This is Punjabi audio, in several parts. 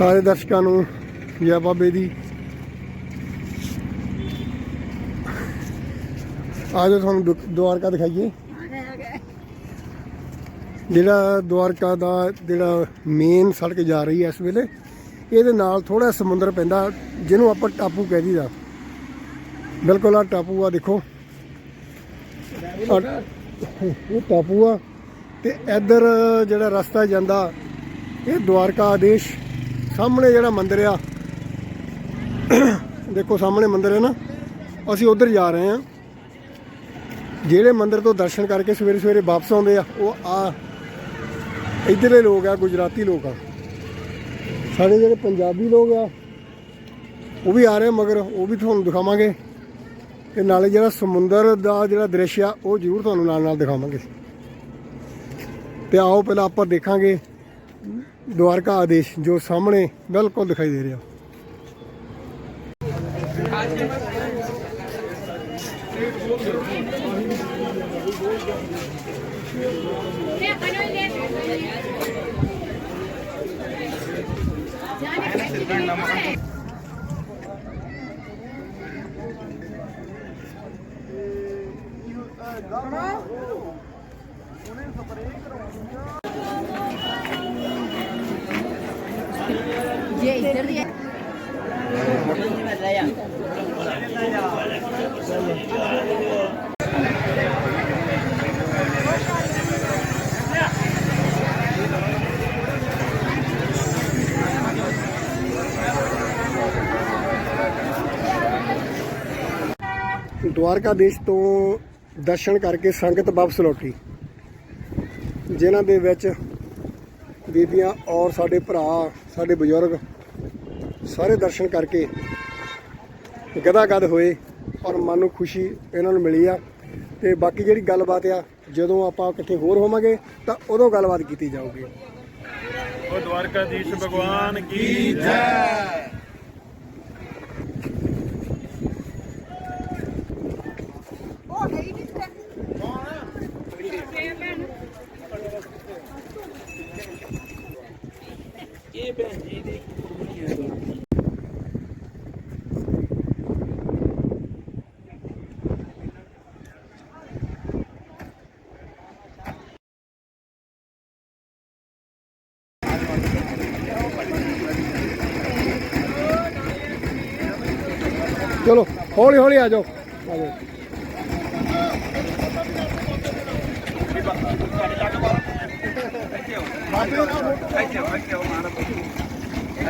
ਸਾਰੇ ਦਰਸ਼ਕਾਂ ਨੂੰ, ਜੈ ਬਾਬੇ ਦੀ। ਆਜੋ ਤੁਹਾਨੂੰ ਦੁ- ਦੁਆਰਕਾ ਦਿਖਾਈਏ। ਜਿਹੜਾ ਦੁਆਰਕਾ ਦਾ ਜਿਹੜਾ ਮੇਨ ਸੜਕ ਜਾ ਰਹੀ ਹੈ ਇਸ ਵੇਲੇ, ਇਹਦੇ ਨਾਲ ਥੋੜਾ ਸਮੁੰਦਰ ਪੈਂਦਾ, ਜਿਹਨੂੰ ਆਪਾਂ ਟਾਪੂ ਕਹਿ ਦਈਦਾ। ਬਿਲਕੁਲ ਆ ਟਾਪੂ ਆ, ਦੇਖੋ। ਆਹ ਇਹ ਟਾਪੂ ਆ, ਤੇ ਇੱਧਰ ਜਿਹੜਾ ਰਸਤਾ ਜਾਂਦਾ, ਇਹ ਦੁਆਰਕਾ ਆਦੇਸ਼। ਸਾਹਮਣੇ ਜਿਹੜਾ ਮੰਦਿਰ ਆ, ਦੇਖੋ ਸਾਹਮਣੇ ਮੰਦਿਰ ਹੈ ਨਾ, ਅਸੀਂ ਉਧਰ ਜਾ ਰਹੇ ਹਾਂ। ਜਿਹੜੇ ਮੰਦਿਰ ਤੋਂ ਦਰਸ਼ਨ ਕਰਕੇ ਸਵੇਰੇ ਸਵੇਰੇ ਵਾਪਸ ਆਉਂਦੇ ਆ, ਉਹ ਆ, ਇੱਧਰਲੇ ਲੋਕ ਆ, ਗੁਜਰਾਤੀ ਲੋਕ ਆ। ਸਾਡੇ ਜਿਹੜੇ ਪੰਜਾਬੀ ਲੋਕ ਆ, ਉਹ ਵੀ ਆ ਰਹੇ ਆ, ਮਗਰ ਉਹ ਵੀ ਤੁਹਾਨੂੰ ਦਿਖਾਵਾਂਗੇ। ਤੇ ਨਾਲੇ ਜਿਹੜਾ ਸਮੁੰਦਰ ਦਾ ਜਿਹੜਾ ਦ੍ਰਿਸ਼ ਆ, ਉਹ ਜ਼ਰੂਰ ਤੁਹਾਨੂੰ ਨਾਲ ਨਾਲ ਦਿਖਾਵਾਂਗੇ। ਤੇ ਆਓ ਪਹਿਲਾਂ ਆਪਾਂ ਦੇਖਾਂਗੇ ਦੁਆਰਕਾ ਆਦੇਸ਼ ਜੋ ਸਾਹਮਣੇ ਬਿਲਕੁਲ ਦਿਖਾਈ ਦੇ ਰਿਹਾ। ये इधर भी है ਦੁਆਰਕਾ ਦੇਸ਼ ਤੋਂ ਦਰਸ਼ਨ ਕਰਕੇ ਸੰਗਤ ਵਾਪਸ ਲੌਟੀ ਜਿਨ੍ਹਾਂ ਦੇ ਵਿੱਚ ਬੀਬੀਆਂ ਔਰ ਸਾਡੇ ਭਰਾ, ਸਾਡੇ ਬਜ਼ੁਰਗ, ਸਾਰੇ ਦਰਸ਼ਨ ਕਰਕੇ ਗਦਾਗਦ ਹੋਏ ਔਰ ਮਨ ਨੂੰ ਖੁਸ਼ੀ ਇਹਨਾਂ ਨੂੰ ਮਿਲੀ ਆ। ਤੇ ਬਾਕੀ ਜਿਹੜੀ ਗੱਲਬਾਤ ਆ, ਜਦੋਂ ਆਪਾਂ ਇਕੱਠੇ ਹੋਰ ਹੋਵਾਂਗੇ, ਤਾਂ ਉਦੋਂ ਗੱਲਬਾਤ ਕੀਤੀ ਜਾਊਗੀ। ਉਹ ਇਹ ਭੈਣ ਜੀ ਦੀ ਕੁੜੀ ਹੈ ਦੋਸਤੀ ਚਲੋ ਹੌਲੀ ਹੌਲੀ ਆ ਜਾਓ। ਆ ਜਾਓ ਬਾਕੀ ਨਾ photo thank you thank you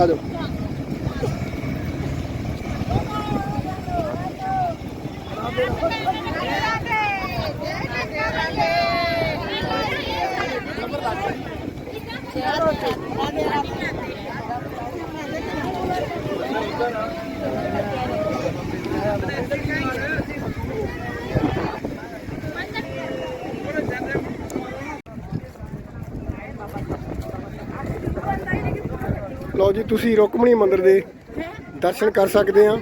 ਆ ਜਾਓ ਲਓ ਜੀ, ਤੁਸੀਂ ਰੁਕਮਣੀ ਮੰਦਿਰ ਦੇ ਦਰਸ਼ਨ ਕਰ ਸਕਦੇ ਆ।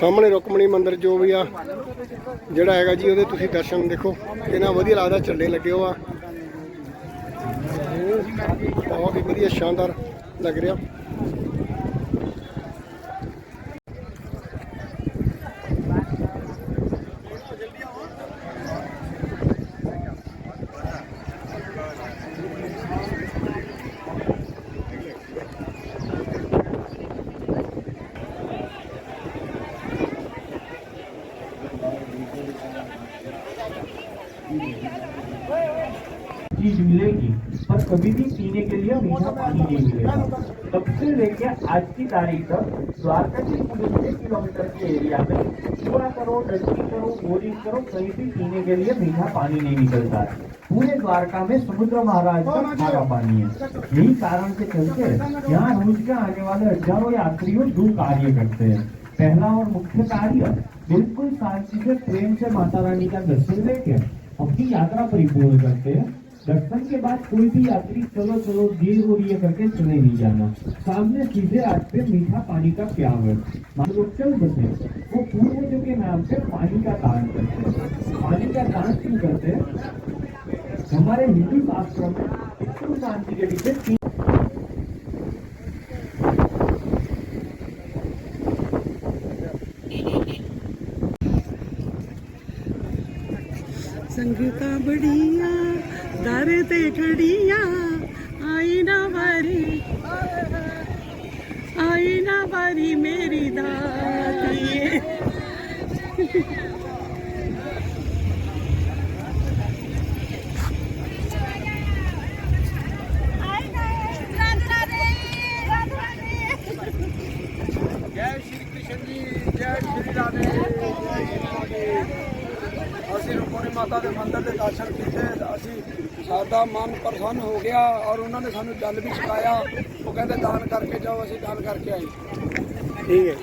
ਸਾਹਮਣੇ ਰੁਕਮਣੀ ਮੰਦਿਰ ਜੋ ਵੀ ਆ, ਜਿਹੜਾ ਹੈਗਾ ਜੀ, ਉਹਦੇ ਤੁਸੀਂ ਦਰਸ਼ਨ ਦੇਖੋ। ਕਿੰਨਾ ਵਧੀਆ ਲੱਗਦਾ ਝੰਡੇ ਲੱਗੇ ਹੋ ਆ। ਬਹੁਤ ਹੀ ਵਧੀਆ, ਸ਼ਾਨਦਾਰ ਲੱਗ ਰਿਹਾ। चीज़ मिलेगी, पर कभी भी पीने के लिए मीठा पानी नहीं मिलेगा। तब से लेके आज की तारीख तक द्वारका के पूरे किलोमीटर के एरिया में मथुरा करो दृष्टि करो, बोरिंग करो, कहीं भी पीने के लिए मीठा पानी नहीं निकलता। है पूरे द्वारका में समुद्र महाराज का खारा पानी है। यही कारण से चलते यहाँ रोज के आने वाले हज़ारों यात्रियों दो कार्य करते हैं। पहला और मुख्य कार्य, बिल्कुल शांति से प्रेम से माता रानी का दर्शन लेके अपनी यात्रा परिपूर्ण करते हैं। दर्शन के बाद कोई भी यात्री चलो चलो, देर हो रही है करके चले नहीं जाना। सामने सीधे रास्ते मीठा पानी का प्याव है मान लो चल बसे। वो पूर्वजों के नाम से पानी का दान करते हैं। पानी का दान क्यों करते हैं? हमारे हिंदू शास्त्रों में शांति के पीछे ਸੰਗਤਾਂ ਬੜੀਆਂ ਦਰ ਤੇ ਖੜੀਆਂ ਆਈ ਨਾ ਵਾਰੀ ਆਈ ਨਾ ਵਾਰੀ ਮੇਰੀ ਦਾਤੀਏ ਅਸੀਂ ਰੁਕਮਣੀ ਮਾਤਾ ਦੇ ਮੰਦਿਰ ਦੇ ਦਰਸ਼ਨ ਅਸੀਂ ਸਾਡਾ ਮਨ ਪ੍ਰਸੰਨ ਹੋ ਗਿਆ ਔਰ ਉਹਨਾਂ ਨੇ ਸਾਨੂੰ ਜਲ ਵੀ ਛਕਾਇਆ। ਉਹ ਕਹਿੰਦੇ ਦਾਨ ਕਰਕੇ ਜਾਓ ਅਸੀਂ ਦਾਨ ਕਰਕੇ ਆਏ। ਠੀਕ ਹੈ।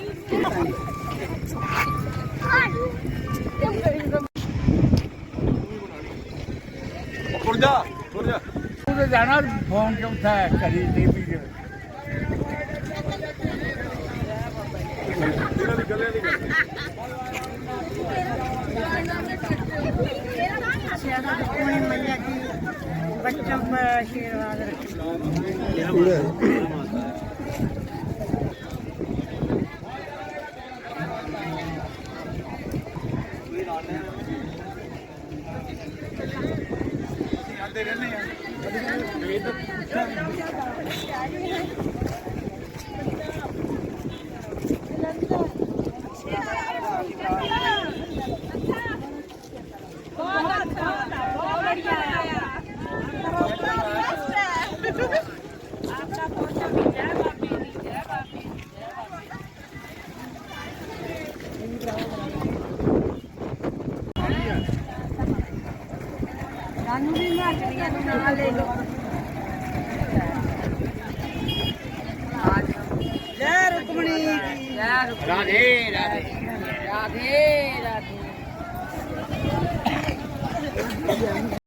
ਉਹਦੇ ਜਾਣਾ ਫੋਨ ਕਿਉਂ ਉਠਾਇਆ ਕਰੀ ਟੀਵੀ ਦੇ ਬੱਚੋं पर आशीर्वाद रखें ਸਾਨੂੰ ਵੀ ਮਾਟਰੀਆਂ ਨੂੰ ਨਾਲ ਲੈ ਲਓ ਜੈ ਰੁਕਮਣੀ જય રૂકમણી રાધે રાધે. રાધે રાધે.